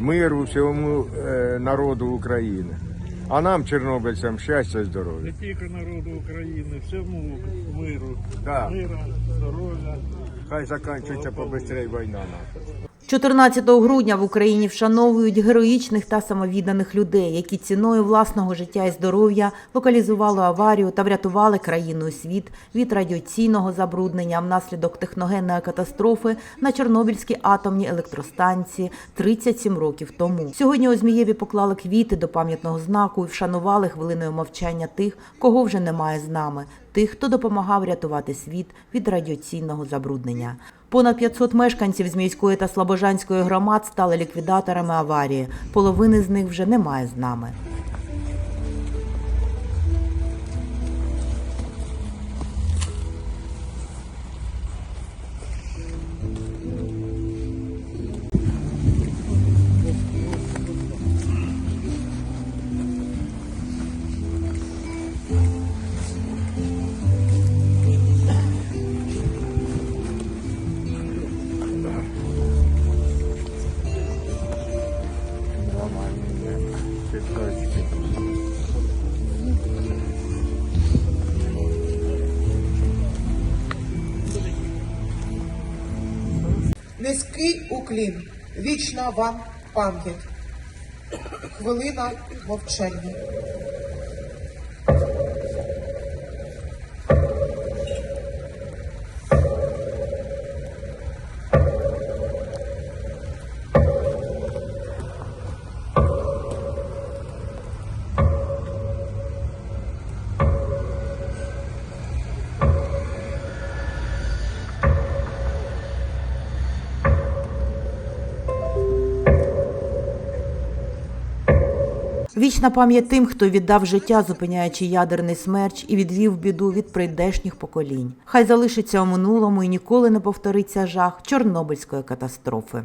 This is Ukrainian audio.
Миру всьому е, народу України. А нам, чорнобильцям, щастя і здоров'я. не тільки народу України, всьому миру, Да. мира, здоров'я. Хай закінчиться побистрій війна наша. 14 грудня в Україні вшановують героїчних та самовідданих людей, які ціною власного життя і здоров'я локалізували аварію та врятували країну і світ від радіаційного забруднення внаслідок техногенної катастрофи на Чорнобильській атомній електростанції 37 років тому. Сьогодні у Змієві поклали квіти до пам'ятного знаку і вшанували хвилиною мовчання тих, кого вже немає з нами, тих, хто допомагав рятувати світ від радіаційного забруднення. Понад 500 мешканців з міської та слобожанської громад стали ліквідаторами аварії. Половини з них вже немає з нами. Низький уклін, вічна вам пам'ять. Хвилина мовчання. Вічна пам'ять тим, хто віддав життя, зупиняючи ядерний смерч і відвів біду від прийдешніх поколінь. Хай залишиться у минулому і ніколи не повториться жах Чорнобильської катастрофи.